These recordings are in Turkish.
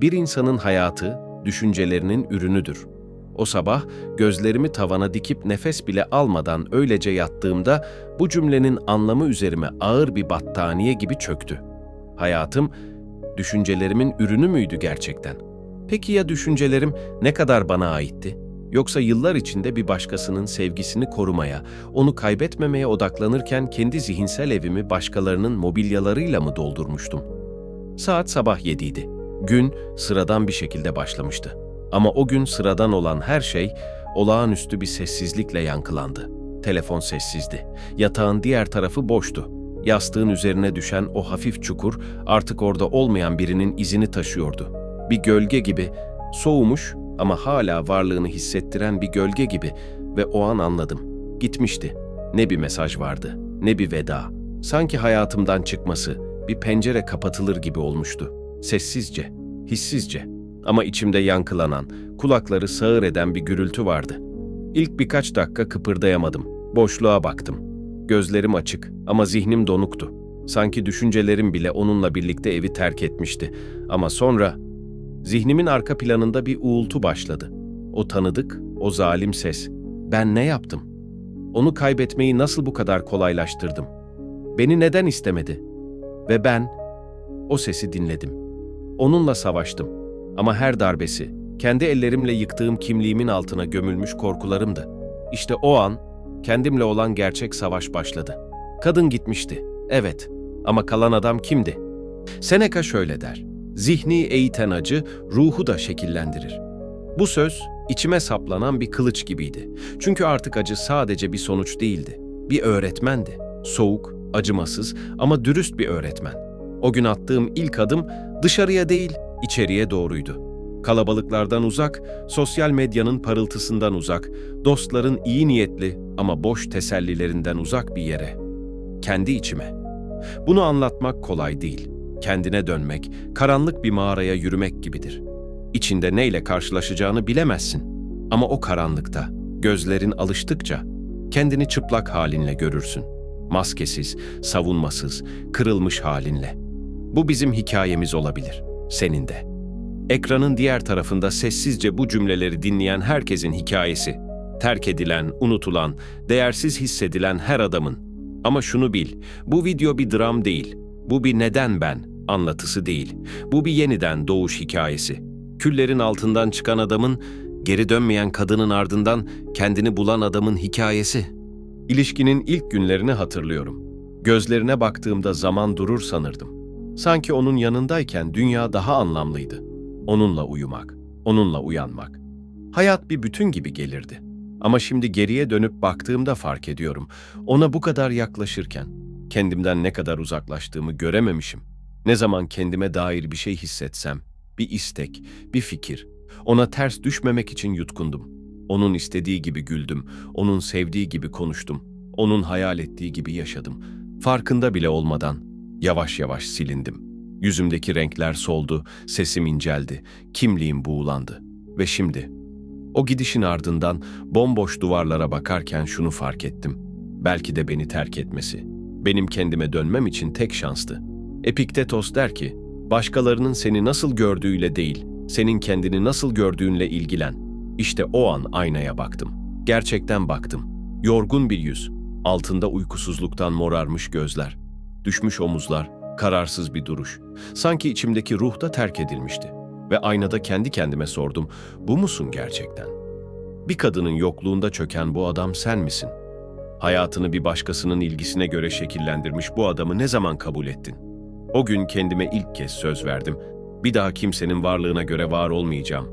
Bir insanın hayatı, düşüncelerinin ürünüdür. O sabah gözlerimi tavana dikip nefes bile almadan öylece yattığımda bu cümlenin anlamı üzerime ağır bir battaniye gibi çöktü. Hayatım, düşüncelerimin ürünü müydü gerçekten? Peki ya düşüncelerim ne kadar bana aitti? Yoksa yıllar içinde bir başkasının sevgisini korumaya, onu kaybetmemeye odaklanırken kendi zihinsel evimi başkalarının mobilyalarıyla mı doldurmuştum? Saat sabah yediydi. Gün sıradan bir şekilde başlamıştı. Ama o gün sıradan olan her şey olağanüstü bir sessizlikle yankılandı. Telefon sessizdi. Yatağın diğer tarafı boştu. Yastığın üzerine düşen o hafif çukur artık orada olmayan birinin izini taşıyordu. Bir gölge gibi, soğumuş ama hala varlığını hissettiren bir gölge gibi ve o an anladım. Gitmişti. Ne bir mesaj vardı, ne bir veda. Sanki hayatımdan çıkması, bir pencere kapatılır gibi olmuştu. Sessizce, hissizce ama içimde yankılanan, kulakları sağır eden bir gürültü vardı. İlk birkaç dakika kıpırdayamadım. Boşluğa baktım. Gözlerim açık ama zihnim donuktu. Sanki düşüncelerim bile onunla birlikte evi terk etmişti. Ama sonra zihnimin arka planında bir uğultu başladı. O tanıdık, o zalim ses. Ben ne yaptım? Onu kaybetmeyi nasıl bu kadar kolaylaştırdım? Beni neden istemedi? Ve ben o sesi dinledim. Onunla savaştım. Ama her darbesi, kendi ellerimle yıktığım kimliğimin altına gömülmüş korkularımdı. İşte o an, kendimle olan gerçek savaş başladı. Kadın gitmişti, evet. Ama kalan adam kimdi? Seneca şöyle der, zihni eğiten acı, ruhu da şekillendirir. Bu söz, içime saplanan bir kılıç gibiydi. Çünkü artık acı sadece bir sonuç değildi. Bir öğretmendi. Soğuk, acımasız ama dürüst bir öğretmen. O gün attığım ilk adım dışarıya değil, içeriye doğruydu. Kalabalıklardan uzak, sosyal medyanın parıltısından uzak, dostların iyi niyetli ama boş tesellilerinden uzak bir yere. Kendi içime. Bunu anlatmak kolay değil. Kendine dönmek, karanlık bir mağaraya yürümek gibidir. İçinde neyle karşılaşacağını bilemezsin. Ama o karanlıkta, gözlerin alıştıkça kendini çıplak halinle görürsün. Maskesiz, savunmasız, kırılmış halinle. Bu bizim hikayemiz olabilir, senin de. Ekranın diğer tarafında sessizce bu cümleleri dinleyen herkesin hikayesi. Terk edilen, unutulan, değersiz hissedilen her adamın. Ama şunu bil, bu video bir dram değil. Bu bir neden ben anlatısı değil. Bu bir yeniden doğuş hikayesi. Küllerin altından çıkan adamın, geri dönmeyen kadının ardından kendini bulan adamın hikayesi. İlişkinin ilk günlerini hatırlıyorum. Gözlerine baktığımda zaman durur sanırdım. Sanki onun yanındayken dünya daha anlamlıydı. Onunla uyumak, onunla uyanmak. Hayat bir bütün gibi gelirdi. Ama şimdi geriye dönüp baktığımda fark ediyorum. Ona bu kadar yaklaşırken kendimden ne kadar uzaklaştığımı görememişim. Ne zaman kendime dair bir şey hissetsem, bir istek, bir fikir, ona ters düşmemek için yutkundum. Onun istediği gibi güldüm, onun sevdiği gibi konuştum, onun hayal ettiği gibi yaşadım. Farkında bile olmadan yavaş yavaş silindim. Yüzümdeki renkler soldu, sesim inceldi, kimliğim buğulandı. Ve şimdi, o gidişin ardından bomboş duvarlara bakarken şunu fark ettim. Belki de beni terk etmesi. Benim kendime dönmem için tek şanstı. Epiktetos der ki, başkalarının seni nasıl gördüğüyle değil, senin kendini nasıl gördüğünle ilgilen. İşte o an aynaya baktım. Gerçekten baktım. Yorgun bir yüz, altında uykusuzluktan morarmış gözler, düşmüş omuzlar, kararsız bir duruş. Sanki içimdeki ruh da terk edilmişti. Ve aynada kendi kendime sordum, bu musun gerçekten? Bir kadının yokluğunda çöken bu adam sen misin? Hayatını bir başkasının ilgisine göre şekillendirmiş bu adamı ne zaman kabul ettin? O gün kendime ilk kez söz verdim. Bir daha kimsenin varlığına göre var olmayacağım.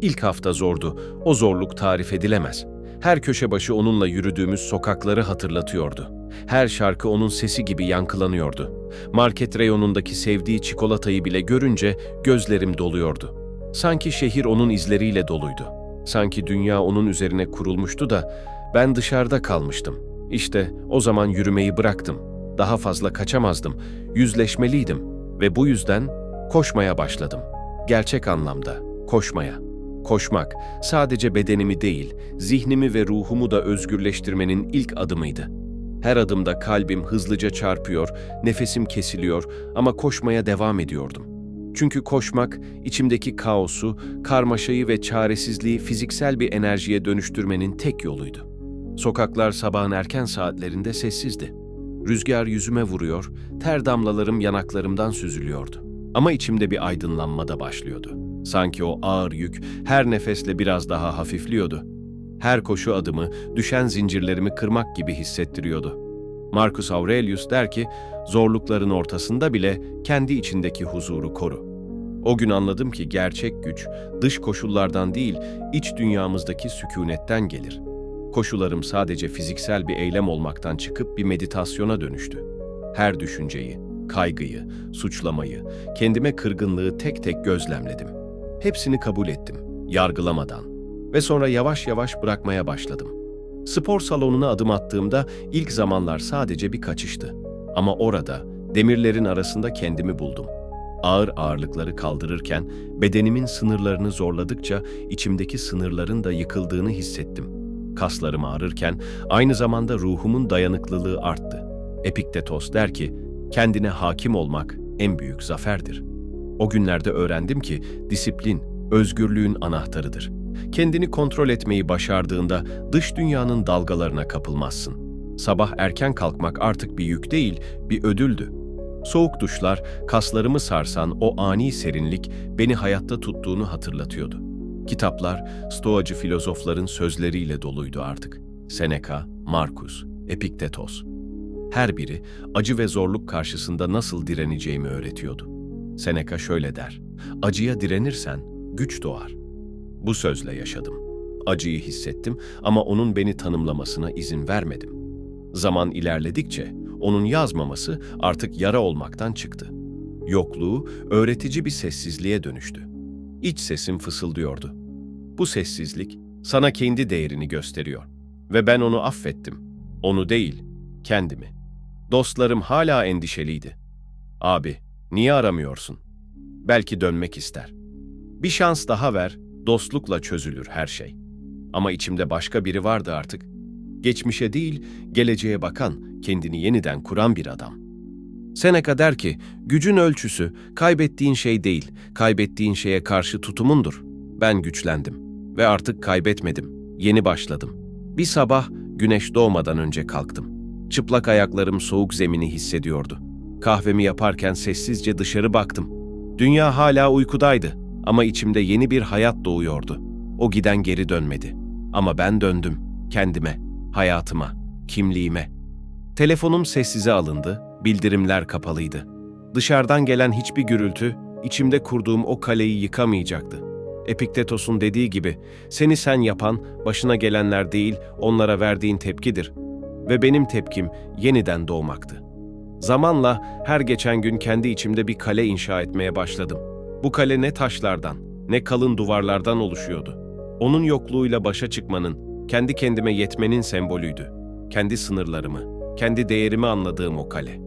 İlk hafta zordu. O zorluk tarif edilemez. Her köşe başı onunla yürüdüğümüz sokakları hatırlatıyordu. Her şarkı onun sesi gibi yankılanıyordu. Market reyonundaki sevdiği çikolatayı bile görünce gözlerim doluyordu. Sanki şehir onun izleriyle doluydu. Sanki dünya onun üzerine kurulmuştu da ben dışarıda kalmıştım. İşte o zaman yürümeyi bıraktım. Daha fazla kaçamazdım. Yüzleşmeliydim ve bu yüzden koşmaya başladım. Gerçek anlamda koşmaya. Koşmak sadece bedenimi değil, zihnimi ve ruhumu da özgürleştirmenin ilk adımıydı. Her adımda kalbim hızlıca çarpıyor, nefesim kesiliyor ama koşmaya devam ediyordum. Çünkü koşmak, içimdeki kaosu, karmaşayı ve çaresizliği fiziksel bir enerjiye dönüştürmenin tek yoluydu. Sokaklar sabahın erken saatlerinde sessizdi. Rüzgar yüzüme vuruyor, ter damlalarım yanaklarımdan süzülüyordu. Ama içimde bir aydınlanma da başlıyordu. Sanki o ağır yük her nefesle biraz daha hafifliyordu. Her koşu adımı düşen zincirlerimi kırmak gibi hissettiriyordu. Marcus Aurelius der ki, zorlukların ortasında bile kendi içindeki huzuru koru. O gün anladım ki gerçek güç dış koşullardan değil, iç dünyamızdaki sükunetten gelir. Koşularım sadece fiziksel bir eylem olmaktan çıkıp bir meditasyona dönüştü. Her düşünceyi, kaygıyı, suçlamayı, kendime kırgınlığı tek tek gözlemledim. Hepsini kabul ettim, yargılamadan. Ve sonra yavaş yavaş bırakmaya başladım. Spor salonuna adım attığımda ilk zamanlar sadece bir kaçıştı. Ama orada, demirlerin arasında kendimi buldum. Ağır ağırlıkları kaldırırken, bedenimin sınırlarını zorladıkça içimdeki sınırların da yıkıldığını hissettim. Kaslarım ağrırken aynı zamanda ruhumun dayanıklılığı arttı. Epiktetos der ki, kendine hakim olmak en büyük zaferdir. O günlerde öğrendim ki disiplin, özgürlüğün anahtarıdır. Kendini kontrol etmeyi başardığında dış dünyanın dalgalarına kapılmazsın. Sabah erken kalkmak artık bir yük değil, bir ödüldü. Soğuk duşlar, kaslarımı sarsan o ani serinlik beni hayatta tuttuğunu hatırlatıyordu. Kitaplar, stoacı filozofların sözleriyle doluydu artık. Seneca, Marcus, Epiktetos. Her biri acı ve zorluk karşısında nasıl direneceğimi öğretiyordu. Seneca şöyle der, acıya direnirsen güç doğar. Bu sözle yaşadım. Acıyı hissettim ama onun beni tanımlamasına izin vermedim. Zaman ilerledikçe onun yazmaması artık yara olmaktan çıktı. Yokluğu öğretici bir sessizliğe dönüştü. İç sesim fısıldıyordu. Bu sessizlik sana kendi değerini gösteriyor. Ve ben onu affettim. Onu değil, kendimi. Dostlarım hala endişeliydi. Abi, niye aramıyorsun? Belki dönmek ister. Bir şans daha ver, dostlukla çözülür her şey. Ama içimde başka biri vardı artık. Geçmişe değil, geleceğe bakan, kendini yeniden kuran bir adam. Seneca der ki, gücün ölçüsü kaybettiğin şey değil, kaybettiğin şeye karşı tutumundur. Ben güçlendim ve artık kaybetmedim. Yeni başladım. Bir sabah güneş doğmadan önce kalktım. Çıplak ayaklarım soğuk zemini hissediyordu. Kahvemi yaparken sessizce dışarı baktım. Dünya hala uykudaydı ama içimde yeni bir hayat doğuyordu. O giden geri dönmedi. Ama ben döndüm. Kendime, hayatıma, kimliğime. Telefonum sessize alındı, bildirimler kapalıydı. Dışarıdan gelen hiçbir gürültü, içimde kurduğum o kaleyi yıkamayacaktı. Epiktetos'un dediği gibi, seni sen yapan, başına gelenler değil, onlara verdiğin tepkidir. Ve benim tepkim yeniden doğmaktı. Zamanla her geçen gün kendi içimde bir kale inşa etmeye başladım. Bu kale ne taşlardan, ne kalın duvarlardan oluşuyordu. Onun yokluğuyla başa çıkmanın, kendi kendime yetmenin sembolüydü. Kendi sınırlarımı, kendi değerimi anladığım o kale.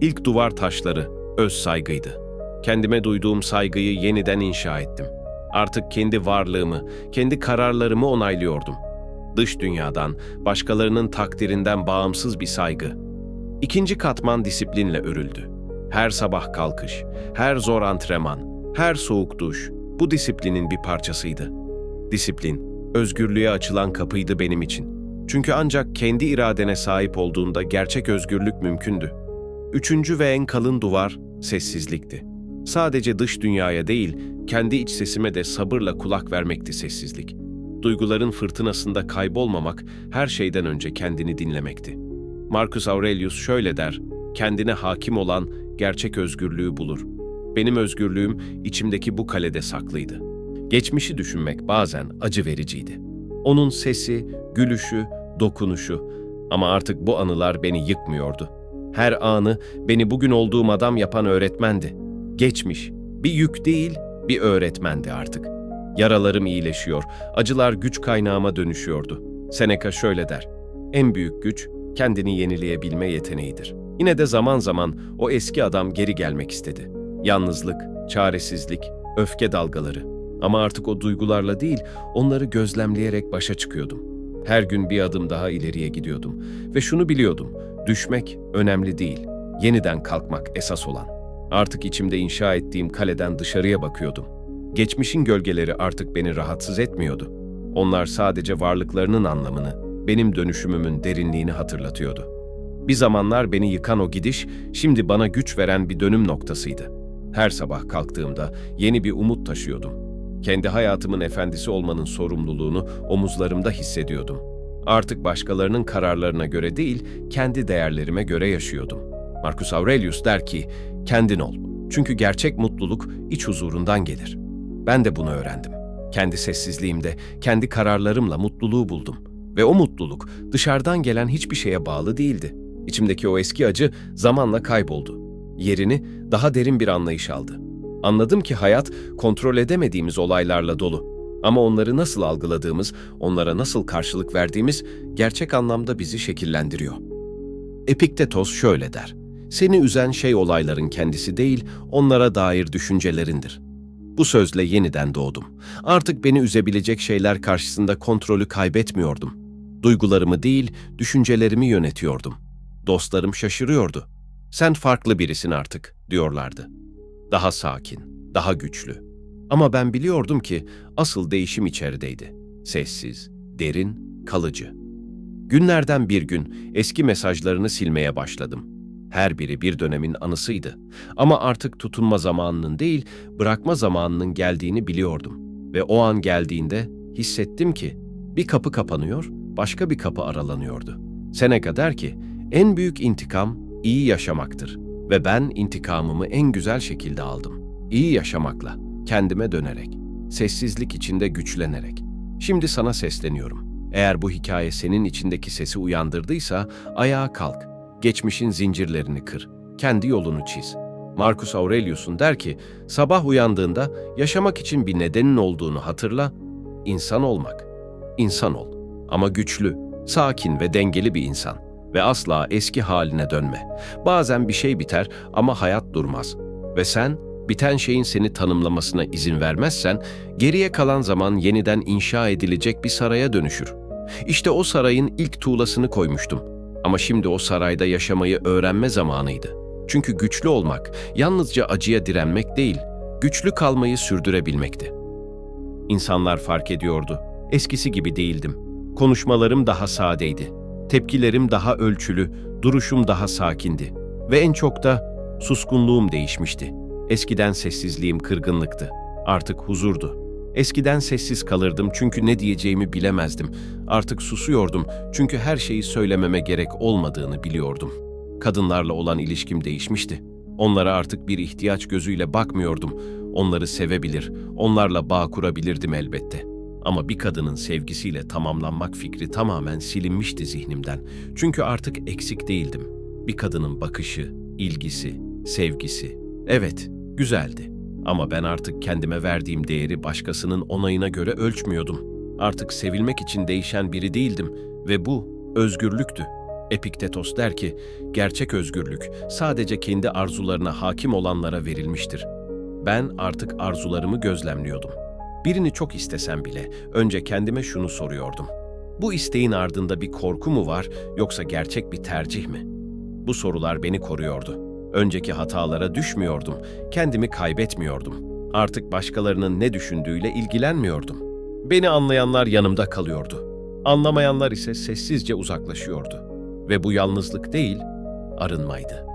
İlk duvar taşları öz saygıydı. Kendime duyduğum saygıyı yeniden inşa ettim. Artık kendi varlığımı, kendi kararlarımı onaylıyordum. Dış dünyadan, başkalarının takdirinden bağımsız bir saygı. İkinci katman disiplinle örüldü. Her sabah kalkış, her zor antrenman, her soğuk duş bu disiplinin bir parçasıydı. Disiplin, özgürlüğe açılan kapıydı benim için. Çünkü ancak kendi iradene sahip olduğunda gerçek özgürlük mümkündü. Üçüncü ve en kalın duvar sessizlikti. Sadece dış dünyaya değil, kendi iç sesime de sabırla kulak vermekti sessizlik. Duyguların fırtınasında kaybolmamak her şeyden önce kendini dinlemekti. Marcus Aurelius şöyle der, kendine hakim olan gerçek özgürlüğü bulur. Benim özgürlüğüm içimdeki bu kalede saklıydı. Geçmişi düşünmek bazen acı vericiydi. Onun sesi, gülüşü, dokunuşu ama artık bu anılar beni yıkmıyordu. Her anı beni bugün olduğum adam yapan öğretmendi. Geçmiş, bir yük değil, bir öğretmendi artık. Yaralarım iyileşiyor, acılar güç kaynağıma dönüşüyordu. Seneca şöyle der, en büyük güç kendini yenileyebilme yeteneğidir. Yine de zaman zaman o eski adam geri gelmek istedi. Yalnızlık, çaresizlik, öfke dalgaları. Ama artık o duygularla değil, onları gözlemleyerek başa çıkıyordum. Her gün bir adım daha ileriye gidiyordum ve şunu biliyordum, düşmek önemli değil, yeniden kalkmak esas olan. Artık içimde inşa ettiğim kaleden dışarıya bakıyordum. Geçmişin gölgeleri artık beni rahatsız etmiyordu. Onlar sadece varlıklarının anlamını, benim dönüşümümün derinliğini hatırlatıyordu. Bir zamanlar beni yıkan o gidiş, şimdi bana güç veren bir dönüm noktasıydı. Her sabah kalktığımda yeni bir umut taşıyordum. Kendi hayatımın efendisi olmanın sorumluluğunu omuzlarımda hissediyordum. Artık başkalarının kararlarına göre değil, kendi değerlerime göre yaşıyordum. Marcus Aurelius der ki, kendin ol. Çünkü gerçek mutluluk iç huzurundan gelir. Ben de bunu öğrendim. Kendi sessizliğimde, kendi kararlarımla mutluluğu buldum. Ve o mutluluk dışarıdan gelen hiçbir şeye bağlı değildi. İçimdeki o eski acı zamanla kayboldu. Yerini daha derin bir anlayış aldı. Anladım ki hayat kontrol edemediğimiz olaylarla dolu. Ama onları nasıl algıladığımız, onlara nasıl karşılık verdiğimiz gerçek anlamda bizi şekillendiriyor. Epiktetos şöyle der. Seni üzen şey olayların kendisi değil, onlara dair düşüncelerindir. Bu sözle yeniden doğdum. Artık beni üzebilecek şeyler karşısında kontrolü kaybetmiyordum. Duygularımı değil, düşüncelerimi yönetiyordum. Dostlarım şaşırıyordu. Sen farklı birisin artık, diyorlardı. Daha sakin, daha güçlü. Ama ben biliyordum ki asıl değişim içerideydi. Sessiz, derin, kalıcı. Günlerden bir gün eski mesajlarını silmeye başladım. Her biri bir dönemin anısıydı. Ama artık tutunma zamanının değil, bırakma zamanının geldiğini biliyordum. Ve o an geldiğinde hissettim ki bir kapı kapanıyor, başka bir kapı aralanıyordu. Seneca der ki, en büyük intikam iyi yaşamaktır. Ve ben intikamımı en güzel şekilde aldım. İyi yaşamakla, kendime dönerek, sessizlik içinde güçlenerek. Şimdi sana sesleniyorum. Eğer bu hikaye senin içindeki sesi uyandırdıysa ayağa kalk, geçmişin zincirlerini kır, kendi yolunu çiz. Marcus Aurelius'un der ki, sabah uyandığında yaşamak için bir nedenin olduğunu hatırla, insan olmak. İnsan ol ama güçlü, sakin ve dengeli bir insan ve asla eski haline dönme. Bazen bir şey biter ama hayat durmaz ve sen biten şeyin seni tanımlamasına izin vermezsen geriye kalan zaman yeniden inşa edilecek bir saraya dönüşür. İşte o sarayın ilk tuğlasını koymuştum. Ama şimdi o sarayda yaşamayı öğrenme zamanıydı. Çünkü güçlü olmak yalnızca acıya direnmek değil, güçlü kalmayı sürdürebilmekti. İnsanlar fark ediyordu. Eskisi gibi değildim. Konuşmalarım daha sadeydi. Tepkilerim daha ölçülü, duruşum daha sakindi. Ve en çok da suskunluğum değişmişti. Eskiden sessizliğim kırgınlıktı. Artık huzurdu. Eskiden sessiz kalırdım çünkü ne diyeceğimi bilemezdim. Artık susuyordum çünkü her şeyi söylememe gerek olmadığını biliyordum. Kadınlarla olan ilişkim değişmişti. Onlara artık bir ihtiyaç gözüyle bakmıyordum. Onları sevebilir, onlarla bağ kurabilirdim elbette. Ama bir kadının sevgisiyle tamamlanmak fikri tamamen silinmişti zihnimden. Çünkü artık eksik değildim. Bir kadının bakışı, ilgisi, sevgisi. Evet, güzeldi. Ama ben artık kendime verdiğim değeri başkasının onayına göre ölçmüyordum. Artık sevilmek için değişen biri değildim ve bu özgürlüktü. Epiktetos der ki, gerçek özgürlük sadece kendi arzularına hakim olanlara verilmiştir. Ben artık arzularımı gözlemliyordum. Birini çok istesem bile önce kendime şunu soruyordum. Bu isteğin ardında bir korku mu var yoksa gerçek bir tercih mi? Bu sorular beni koruyordu. Önceki hatalara düşmüyordum, kendimi kaybetmiyordum. Artık başkalarının ne düşündüğüyle ilgilenmiyordum. Beni anlayanlar yanımda kalıyordu. Anlamayanlar ise sessizce uzaklaşıyordu. Ve bu yalnızlık değil, arınmaydı.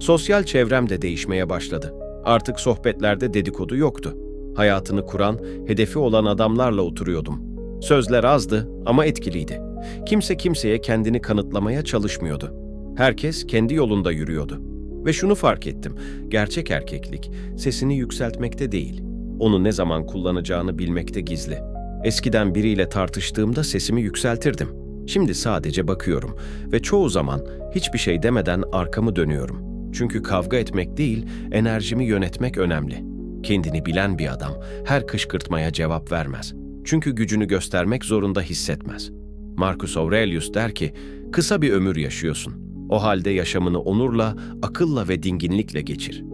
Sosyal çevrem de değişmeye başladı. Artık sohbetlerde dedikodu yoktu. Hayatını kuran, hedefi olan adamlarla oturuyordum. Sözler azdı ama etkiliydi. Kimse kimseye kendini kanıtlamaya çalışmıyordu. Herkes kendi yolunda yürüyordu. Ve şunu fark ettim. Gerçek erkeklik sesini yükseltmekte değil. Onu ne zaman kullanacağını bilmekte gizli. Eskiden biriyle tartıştığımda sesimi yükseltirdim. Şimdi sadece bakıyorum ve çoğu zaman hiçbir şey demeden arkamı dönüyorum. Çünkü kavga etmek değil, enerjimi yönetmek önemli. Kendini bilen bir adam her kışkırtmaya cevap vermez. Çünkü gücünü göstermek zorunda hissetmez. Marcus Aurelius der ki, kısa bir ömür yaşıyorsun. O halde yaşamını onurla, akılla ve dinginlikle geçir.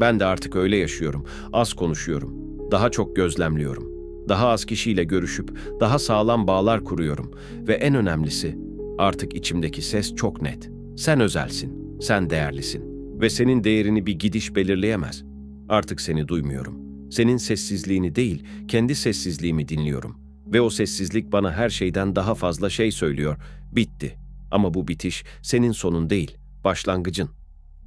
Ben de artık öyle yaşıyorum. Az konuşuyorum. Daha çok gözlemliyorum. Daha az kişiyle görüşüp daha sağlam bağlar kuruyorum ve en önemlisi artık içimdeki ses çok net. Sen özelsin, sen değerlisin Ve senin değerini bir gidiş belirleyemez. Artık seni duymuyorum. Senin sessizliğini değil, kendi sessizliğimi dinliyorum. Ve o sessizlik bana her şeyden daha fazla şey söylüyor. Bitti. Ama bu bitiş senin sonun değil, başlangıcın.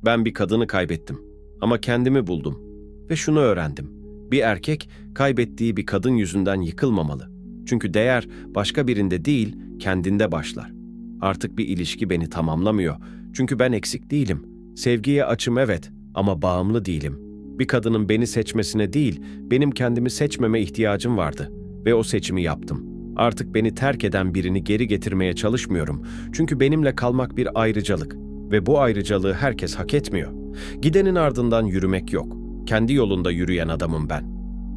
Ben bir kadını kaybettim. Ama kendimi buldum. Ve şunu öğrendim. Bir erkek kaybettiği bir kadın yüzünden yıkılmamalı. Çünkü değer başka birinde değil, kendinde başlar. Artık bir ilişki beni tamamlamıyor. Çünkü ben eksik değilim. Sevgiye açım evet ama bağımlı değilim. Bir kadının beni seçmesine değil, benim kendimi seçmeme ihtiyacım vardı ve o seçimi yaptım. Artık beni terk eden birini geri getirmeye çalışmıyorum. Çünkü benimle kalmak bir ayrıcalık ve bu ayrıcalığı herkes hak etmiyor. Gidenin ardından yürümek yok. Kendi yolunda yürüyen adamım ben.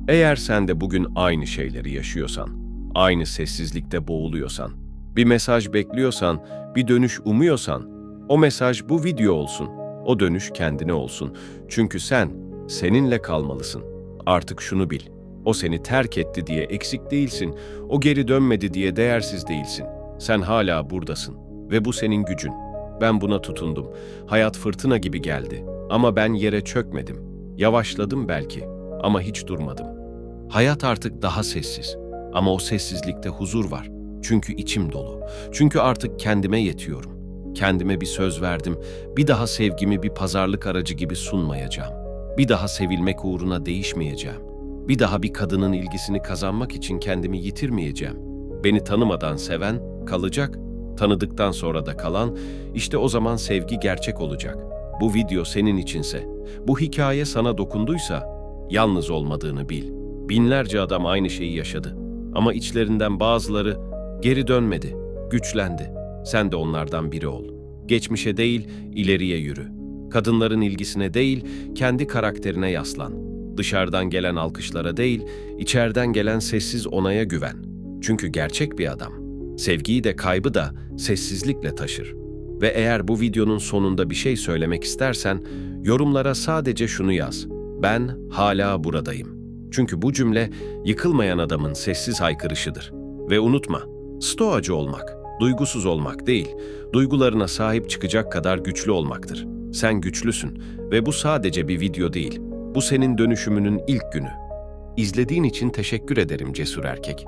Eğer sen de bugün aynı şeyleri yaşıyorsan, aynı sessizlikte boğuluyorsan, bir mesaj bekliyorsan, bir dönüş umuyorsan, o mesaj bu video olsun. O dönüş kendine olsun. Çünkü sen seninle kalmalısın. Artık şunu bil. O seni terk etti diye eksik değilsin. O geri dönmedi diye değersiz değilsin. Sen hala buradasın ve bu senin gücün. Ben buna tutundum. Hayat fırtına gibi geldi ama ben yere çökmedim. Yavaşladım belki ama hiç durmadım. Hayat artık daha sessiz ama o sessizlikte huzur var. Çünkü içim dolu. Çünkü artık kendime yetiyorum. Kendime bir söz verdim. Bir daha sevgimi bir pazarlık aracı gibi sunmayacağım. Bir daha sevilmek uğruna değişmeyeceğim. Bir daha bir kadının ilgisini kazanmak için kendimi yitirmeyeceğim. Beni tanımadan seven kalacak, tanıdıktan sonra da kalan, işte o zaman sevgi gerçek olacak. Bu video senin içinse, bu hikaye sana dokunduysa, yalnız olmadığını bil. Binlerce adam aynı şeyi yaşadı. Ama içlerinden bazıları geri dönmedi, güçlendi. Sen de onlardan biri ol. Geçmişe değil, ileriye yürü. Kadınların ilgisine değil, kendi karakterine yaslan. Dışarıdan gelen alkışlara değil, içeriden gelen sessiz onaya güven. Çünkü gerçek bir adam. Sevgiyi de kaybı da sessizlikle taşır. Ve eğer bu videonun sonunda bir şey söylemek istersen, yorumlara sadece şunu yaz. Ben hala buradayım. Çünkü bu cümle yıkılmayan adamın sessiz haykırışıdır. Ve unutma, stoacı olmak, duygusuz olmak değil, duygularına sahip çıkacak kadar güçlü olmaktır. Sen güçlüsün ve bu sadece bir video değil. Bu senin dönüşümünün ilk günü. İzlediğin için teşekkür ederim cesur erkek.